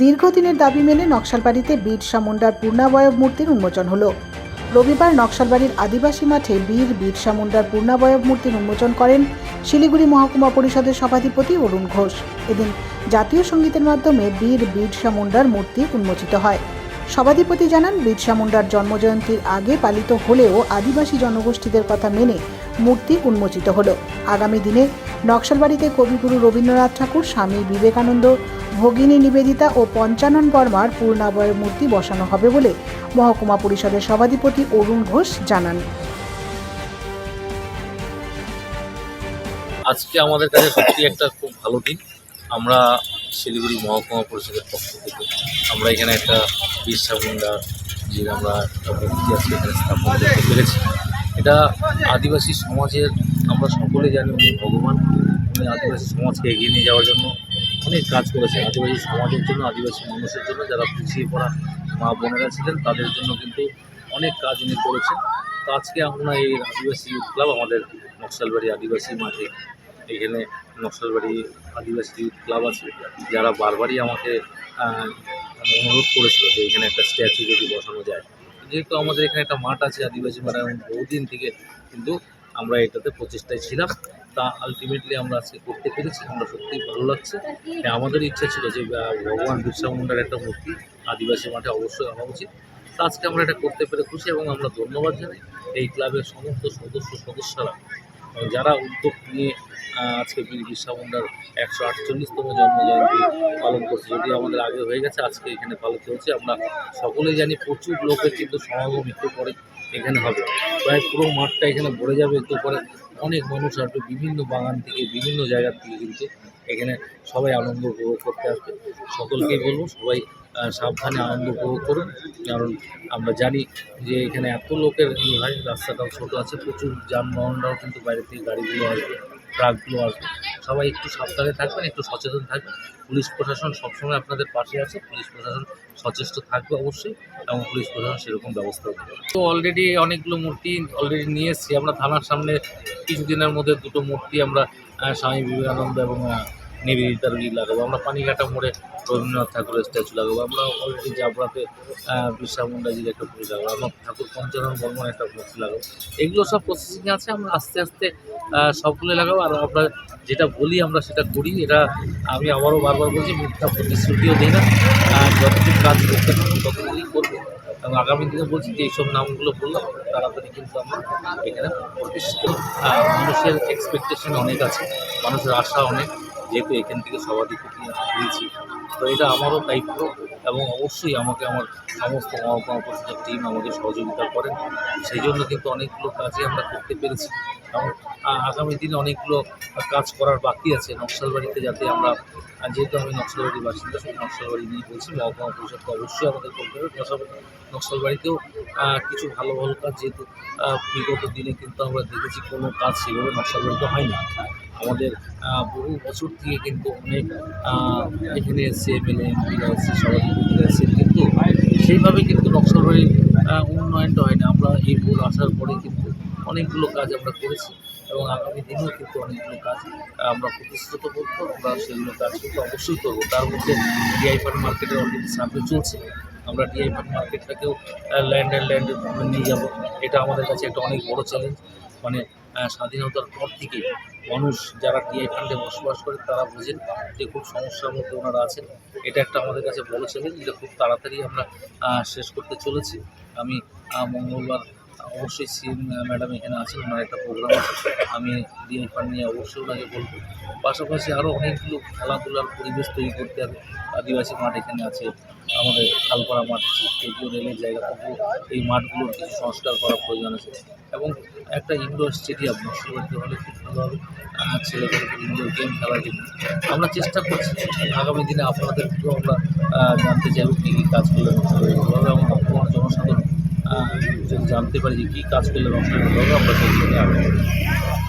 দীর্ঘদিনের দাবি মেনে নকশালবাড়িতে বীরসা মুন্ডার পূর্ণাবয়ব মূর্তির উন্মোচন হল। রবিবার নকশালবাড়ির আদিবাসী মাঠে বীর বীরসা মুন্ডার পূর্ণাবয়ব মূর্তির উন্মোচন করেন শিলিগুড়ি মহকুমা পরিষদের সভাধিপতি অরুণ ঘোষ। এদিন জাতীয় সঙ্গীতের মাধ্যমে বীর বীরসা মুন্ডার মূর্তি উন্মোচিত হয়। সভাধিপতি জানান, বিরসা মুন্ডার জন্মজয়ন্তীর আগে পালিত হলেও আদিবাসী জনগোষ্ঠীদের কথা মেনে মূর্তি উন্মোচিত হলো। আগামী দিনে নকশালবাড়িতে কবিগুরু রবীন্দ্রনাথ ঠাকুর, স্বামী বিবেকানন্দ, ভগিনী নিবেদিতা ও পঞ্চানন বর্মার পূর্ণাবয়ের মূর্তি বসানো হবে বলে মহকুমা পরিষদের সভাধিপতি অরুণ ঘোষ জানান। আজকে আমাদের কাছে সত্যি একটা খুব ভালো দিন। আমরা শিলিগুড়ি মহকুমা পরিষদের পক্ষ থেকে আমরা এখানে একটা বিরসা মুন্ডা যে আমরা একটা মূর্তি আজকে এখানে স্থাপন করতে পেরেছি। এটা আদিবাসী সমাজের, আমরা সকলে জানি উনি ভগবান। উনি আদিবাসী সমাজকে এগিয়ে নিয়ে যাওয়ার জন্য অনেক কাজ করেছেন। আদিবাসী সমাজের জন্য, আদিবাসী মানুষের জন্য যারা পিছিয়ে পড়া মা বোনেরা ছিলেন, তাদের জন্য কিন্তু অনেক কাজ উনি করেছেন। তো আজকে আমরা এই আদিবাসী ক্লাব আমাদের নকশালবাড়ি আদিবাসী মাঠে এখানে নকশালবাড়ি আদিবাসী ক্লাব আছে যারা বারবারই আমাকে অনুরোধ করেছিল যে এখানে একটা স্ট্যাচু যদি বসানো যায়। যেহেতু আমাদের এখানে একটা মাঠ আছে আদিবাসী মাঠ এবং বহুদিন থেকে কিন্তু আমরা এটাতে প্রচেষ্টায় ছিলাম। তা আলটিমেটলি আমরা আজকে করতে পেরেছি আমরা সত্যিই ভালো লাগছে। হ্যাঁ, আমাদের ইচ্ছা ছিল যে ভগবান বিরসা মুন্ডার একটা মূর্তি আদিবাসী মাঠে অবশ্যই হওয়া উচিত। তা আজকে আমরা এটা করতে পেরে খুশি এবং আমরা ধন্যবাদ জানাই এই ক্লাবের সমস্ত সদস্য সদস্যরা যারা উদ্যোগ নিয়ে আজকে বীর বিরসা মুন্ডার একশো আটচল্লিশতম জন্মজয়ন্তী পালন করছে। যদি আমাদের আগে হয়ে গেছে, আজকে এখানে পালন হচ্ছে আমরা সকলেই জানি প্রচুর লোকের কিন্তু সমাগম একটু পরে এখানে হবে। প্রায় পুরো মাঠটা এখানে ভরে যাবে, একটু পরে অনেক মানুষ আসবে, বিভিন্ন বাগান থেকে, বিভিন্ন জায়গা থেকে কিন্তু এখানে সবাই আনন্দ উপভোগ করতে আসবে। সকলকেই বলব, সবাই সাবধানে আনন্দ উপভোগ করুন। কারণ আমরা জানি যে এখানে এত লোকের ই হয়, রাস্তাটাও ছোটো আছে, প্রচুর যানবাহনরাও কিন্তু বাইরে থেকে গাড়িগুলো আসবে। ট্রাকগুলো আসবে সবাই একটু সাবধানে থাকবেন, একটু সচেতন থাকবেন। পুলিশ প্রশাসন সবসময় আপনাদের পাশে আছে, পুলিশ প্রশাসন সচেষ্ট থাকবে অবশ্যই এবং পুলিশ প্রশাসন সেরকম ব্যবস্থা তো অলরেডি অনেকগুলো মূর্তি অলরেডি নিয়ে এসেছি, আমরা থানার সামনে কিছুদিনের মধ্যে দুটো মূর্তি আমরা স্বামী বিবেকানন্দ এবং নিবেদিতার ই লাগাবো। আমরা পানিঘাটা মোড়ে রবীন্দ্রনাথ ঠাকুরের স্ট্যাচু লাগাবো। আমরা অলরেডি জাবড়াতে বিরসা মুন্ডাজির একটা মূর্তি লাগাবো। আমরা ঠাকুর পঞ্চানন বর্মন একটা মূর্তি লাগাবো। এগুলো সব প্রসেসিংয়ে আছে। আমরা আস্তে আস্তে সবগুলো লাগাবো। আর আমরা যেটা বলি আমরা সেটা করি। এটা আমি আবারও বারবার বলছি, মিথ্যা প্রতিশ্রুতিও দিই না। যতদিন কাজ করতে পারব, ততদিনই করব। এবং আগামী দিনে বলছি যে এইসব নামগুলো বললাম, তাড়াতাড়ি কিন্তু আমরা এখানে প্রতিষ্ঠিত মানুষের এক্সপেকটেশন অনেক আছে। মানুষের আশা অনেক। যেহেতু এখান থেকে সভাধিপতি হয়েছি তো এটা আমারও দায়িত্ব এবং অবশ্যই আমাকে আমার সমস্ত মহকুমা পরিষদের টিম আমাকে সহযোগিতা করেন। সেই জন্য কিন্তু অনেকগুলো কাজই আমরা করতে পেরেছি। এবং আগামী দিনে অনেকগুলো কাজ করার বাকি আছে নকশালবাড়িতে যাতে আমরা যেহেতু আমি নকশালবাড়ির বাসিন্দা, সেই নকশালবাড়ি নিয়ে বলছি, মহকুমা পরিষদকে অবশ্যই আমাদের করতে হবে। পাশাপাশি নকশালবাড়িতেও কিছু ভালো ভালো কাজ যেহেতু বিগত দিনে কিন্তু আমরা দেখেছি কোনো কাজ সেভাবে নকশালবাড়িতে হয় না আমাদের বহু বছর থেকে কিন্তু অনেক এখানে এসছে এমএলএ এমপিরা এসছে সভাধিপতিরা এসছে, কিন্তু সেইভাবে কিন্তু নকশালবাড়ির উন্নয়নটা হয় না আমরা এই ভুল আসার পরে কিন্তু অনেকগুলো কাজ আমরা করেছি এবং আগামী দিনেও কিন্তু অনেকগুলো কাজ আমরা প্রতিশ্রুত করব। আমরা সেগুলো কাজ কিন্তু অবশ্যই করব। তার মধ্যে ডিআই ফান্ড মার্কেটের অলরেডি সার্ভে চলছে। আমরা ডিআই মার্কেটটাকেও ল্যান্ড অ্যান্ড ল্যান্ড নিয়ে যাব। এটা আমাদের কাছে একটা অনেক বড় চ্যালেঞ্জ মানে স্বাধীনতার পর থেকে মানুষ যারা ডিআই ফান্ডে বসবাস করে, তারা বোঝেন যে খুব সমস্যার মধ্যে ওনারা আছেন। এটা একটা আমাদের কাছে বড় চ্যালেঞ্জ যেটা খুব তাড়াতাড়ি আমরা শেষ করতে চলেছি। আমি মঙ্গলবার অবশ্যই সিএম ম্যাডাম এখানে আছেন, ওনার একটা প্রোগ্রাম আছে। আমি ডিআই ফান্ড নিয়ে অবশ্যই ওনাকে বলব। পাশাপাশি আরও অনেকগুলো খেলাধুলার পরিবেশ তৈরি করতে হবে। আদিবাসী মাঠ এখানে আছে, আমাদের খালপাড়া মাঠ আছে কেজিও রেলের জায়গা এই মাঠগুলোর কিছু সংস্কার করার প্রয়োজন আছে। এবং একটা ইনডোর স্টেডিয়াম নকশালবাড়িতে হলে খুব ভালো হবে। ছেলেদেরকে ইনডোর গেম খেলার জন্য আমরা চেষ্টা করছি। আগামী দিনে আপনাদের থেকেও আমরা জানতে চাইব কী কী কাজ করলে নকশালবাড়ি ভালো হবে এবং আপনার জনসাধারণ আহ, যদি জানতে পারি যে কী কাজ করলে নকশালবাড়ি ভালো হবে আমরা সেই জন্য আগ্রহী